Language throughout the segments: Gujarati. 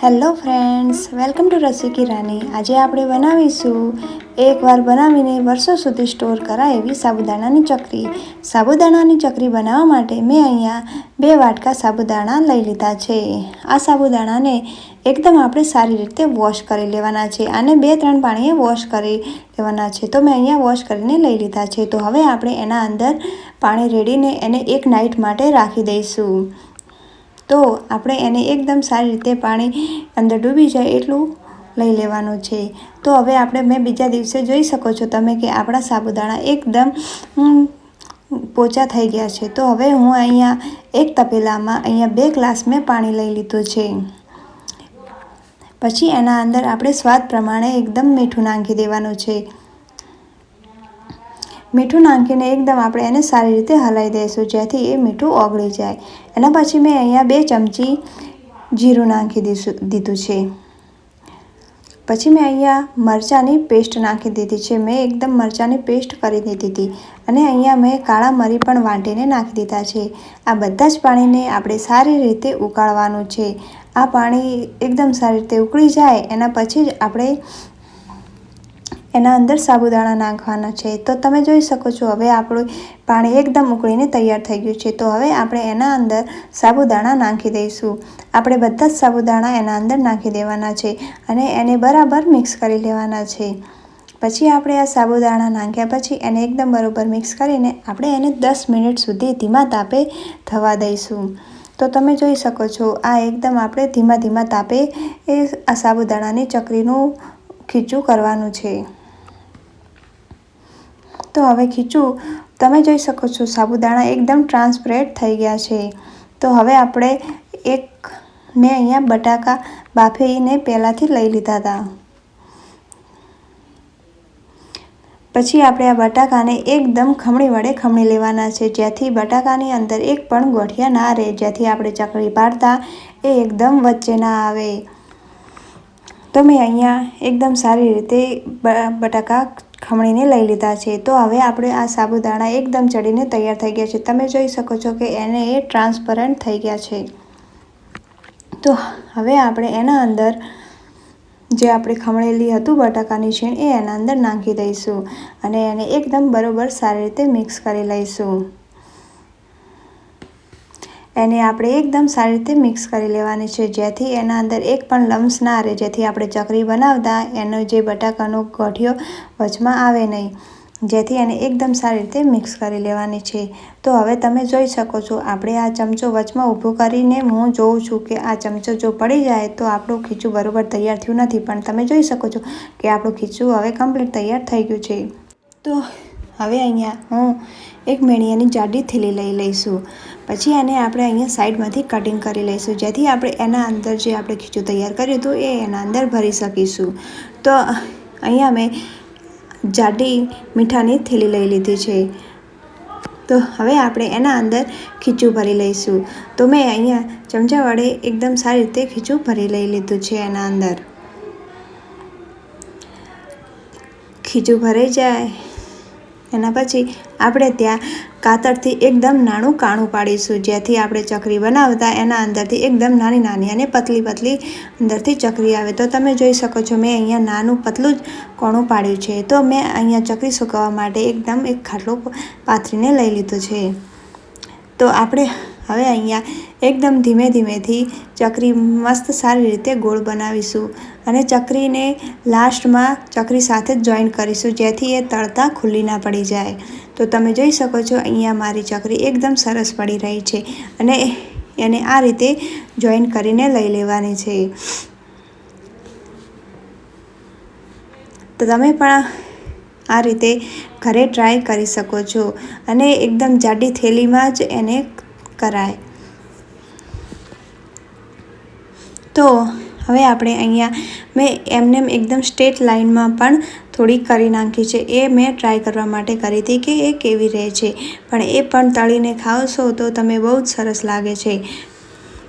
Hello friends, welcome to Rasiki Rani. આજે આપણે બનાવીશું એકવાર બનાવીને વર્ષો સુધી સ્ટોર કરાય એવી સાબુદાણાની ચકરી. સાબુદાણાની ચકરી બનાવવા માટે મેં અહીંયા બે વાટકા સાબુદાણા લઈ લીધા છે. આ સાબુદાણાને એકદમ આપણે સારી રીતે વોશ કરી લેવાના છે અને બે ત્રણ પાણીએ વોશ કરી લેવાના છે. તો મેં અહીંયા વોશ કરીને લઈ લીધા છે. તો હવે આપણે એના અંદર પાણી રેડીને એને એક નાઇટ માટે રાખી દઈશું. તો આપણે એને એકદમ સારી રીતે પાણી અંદર ડૂબી જાય એટલું લઈ લેવાનું છે. તો હવે આપણે મેં બીજા દિવસે જોઈ શકો છો તમે કે આપણા સાબુદાણા એકદમ પોચા થઈ ગયા છે. તો હવે હું અહીંયા એક તપેલામાં અહીંયા બે ગ્લાસ મેં પાણી લઈ લીધું છે. પછી એના અંદર આપણે સ્વાદ પ્રમાણે એકદમ મીઠું નાખી દેવાનું છે. મીઠું નાખીને એકદમ આપણે એને સારી રીતે હલાવી દઈશું, જેથી એ મીઠું ઓગળી જાય. એના પછી મેં અહીંયા બે ચમચી જીરું નાખી દીધું દીધું છે. પછી મેં અહીંયા મરચાંની પેસ્ટ નાખી દીધી છે. મેં એકદમ મરચાંની પેસ્ટ કરી દીધી હતી અને અહીંયા મેં કાળા મરી પણ વાટીને નાખી દીધા છે. આ બધા જ પાણીને આપણે સારી રીતે ઉકાળવાનું છે. આ પાણી એકદમ સારી રીતે ઉકળી જાય, એના પછી જ આપણે એના અંદર સાબુદાણા નાખવાના છે. તો તમે જોઈ શકો છો, હવે આપણું પાણી એકદમ ઉકળીને તૈયાર થઈ ગયું છે. તો હવે આપણે એના અંદર સાબુદાણા નાખી દઈશું. આપણે બધા જ સાબુદાણા એના અંદર નાખી દેવાના છે અને એને બરાબર મિક્સ કરી લેવાના છે. પછી આપણે આ સાબુદાણા નાખ્યા પછી એને એકદમ બરાબર મિક્સ કરીને આપણે એને દસ મિનિટ સુધી ધીમા તાપે થવા દઈશું. તો તમે જોઈ શકો છો, આ એકદમ આપણે ધીમા ધીમા તાપે એ આ સાબુદાણાની ચકરીનું ખીચું કરવાનું છે. તો હવે ખીચું તમે જોઈ શકો છો, સાબુદાણા એકદમ ટ્રાન્સપરેટ થઈ ગયા છે. તો હવે આપણે એક, મેં અહીંયા બટાકા બાફીને પહેલાંથી લઈ લીધા હતા. પછી આપણે આ બટાકાને એકદમ ખમણી વડે ખમણી લેવાના છે, જેથી બટાકાની અંદર એક પણ ગોઠિયા ના રહે, જેથી આપણે ચકડી પાડતા એ એકદમ વચ્ચે ના આવે. તો મેં અહીંયા એકદમ સારી રીતે બટાકા ખમણીને લઈ લીધા છે. તો હવે આપણે આ સાબુદાણા એકદમ ચડીને તૈયાર થઈ ગયા છે. તમે જોઈ શકો છો કે એને એ ટ્રાન્સપરન્ટ થઈ ગયા છે. તો હવે આપણે એના અંદર જે આપણે ખમણેલી હતું બટાકાની છીણ, એ એના અંદર નાખી દઈશું અને એને એકદમ બરોબર સારી રીતે મિક્સ કરી લઈશું. એને આપણે એકદમ સારી રીતે મિક્સ કરી લેવાની છે, જેથી એના અંદર એક પણ લમ્સ ના રહે, જેથી આપણે ચકરી બનાવતા એનો જે બટાકાનો ગઠિયો વચમાં આવે નહીં. જેથી એને એકદમ સારી રીતે મિક્સ કરી લેવાની છે. તો હવે તમે જોઈ શકો છો, આપણે આ ચમચો વચમાં ઊભો કરીને હું જોઉં છું કે આ ચમચો જો પડી જાય તો આપણું ખીચું બરાબર તૈયાર થયું નથી. પણ તમે જોઈ શકો છો કે આપણું ખીચું હવે કમ્પ્લીટ તૈયાર થઈ ગયું છે. તો હવે અહીંયા હું એક મેણીયાની જાડી થેલી લઈ લઈશું. પછી એને આપણે અહીંયા સાઈડમાંથી કટિંગ કરી લઈશું. જેથી આપણે એના અંદર જે આપણે ખીચું તૈયાર કર્યું હતું એ એના અંદર ભરી શકીશું. તો અહીંયા મેં જાડી મીઠાની થેલી લઈ લીધી છે. તો હવે આપણે એના અંદર ખીચું ભરી લઈશું. તો મેં અહીંયા ચમચા વડે એકદમ સારી રીતે ખીચું ભરી લઈ લીધું છે એના અંદર. ખીચું ભરાઈ જાય. એના પછી આપણે ત્યાં કાતરથી એકદમ નાનું કાણું પાડીશું. જેથી આપણે ચકરી બનાવતા એના અંદરથી એકદમ નાની નાની અને પતલી પતલી અંદરથી ચકરી આવે. તો તમે જોઈ શકો છો, મેં અહીંયા નાનું પતલું જ કોણું પાડ્યું છે. તો મેં અહીંયા ચકરી સુકવવા માટે એકદમ એક ખાટલો પાથરીને લઈ લીધું છે. તો આપણે હવે અહીંયા એકદમ ધીમે ધીમેથી ચકરી મસ્ત સારી રીતે ગોળ બનાવીશું અને ચકરીને લાસ્ટમાં ચકરી સાથે જ જોઈન કરીશું, જેથી એ તળતા ખુલ્લી ના પડી જાય. તો તમે જોઈ શકો છો, અહીંયા મારી ચકરી એકદમ સરસ પડી રહી છે અને એને આ રીતે જોઈન કરીને લઈ લેવાની છે. તો તમે પણ આ રીતે ઘરે ટ્રાય કરી શકો છો અને એકદમ જાડી થેલીમાં જ એને કરાય. તો હવે આપણે અહીંયા મેં એમને એકદમ સ્ટ્રેટ લાઇનમાં પણ થોડી કરી નાખી છે. એ મેં ટ્રાય કરવા માટે કરી હતી કે એ કેવી રહે છે. પણ એ પણ તળીને ખાવશો તો તમે બહુ જ સરસ લાગે છે.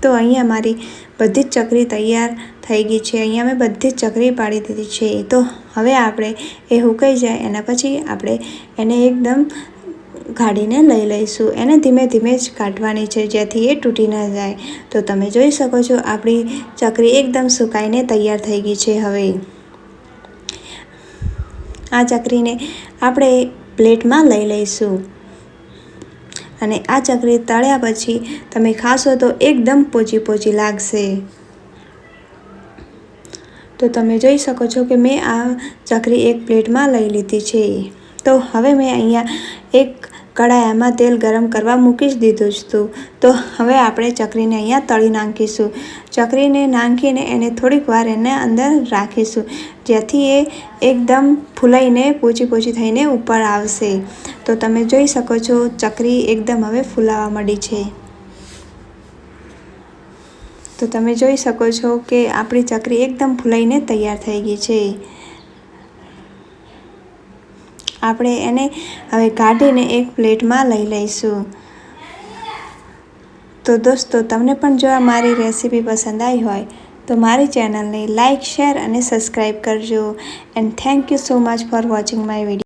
તો અહીંયા મારી બધી જ ચકરી તૈયાર થઈ ગઈ છે. અહીંયા મેં બધી જ ચકરી પાડી દીધી છે. તો હવે આપણે એ હુકાઈ જાય એના પછી આપણે એને એકદમ કાઢીને લઈ લઈશું. એને ધીમે ધીમે જ કાઢવાની છે, જેથી એ તૂટી ન જાય. તો તમે જોઈ શકો છો, આપણી ચકરી એકદમ સુકાઈને તૈયાર થઈ ગઈ છે હવે. આ ચકરીને આપણે પ્લેટમાં લઈ લઈશું. અને આ ચકરી તળ્યા પછી તમે ખાશો તો એકદમ પોચી પોચી લાગશે. તો તમે જોઈ શકો છો કે મેં આ ચકરી એક પ્લેટમાં લઈ લીધી છે. તો હવે મેં અહીંયા એક કડાયામાં તેલ ગરમ કરવા મૂકી જ દીધું જ હતું તો હવે આપણે ચકરીને અહીંયા તળી નાખીશું. ચકરીને નાખીને એને થોડીક વાર એને અંદર રાખીશું, જેથી એ એકદમ ફૂલાઈને પોચી પોચી થઈને ઉપર આવશે. તો તમે જોઈ શકો છો, ચકરી એકદમ હવે ફૂલાવા મળી છે. તો તમે જોઈ શકો છો કે આપણી ચકરી એકદમ ફૂલાઈને તૈયાર થઈ ગઈ છે. આપણે એને હવે કાઢીને એક પ્લેટમાં લઈ લઈશું. તો દોસ્તો, તમને પણ જો આ મારી રેસીપી પસંદ આવી હોય, તો મારી ચેનલને લાઇક શેર અને સબસ્ક્રાઈબ કરજો. And thank you so much for watching my video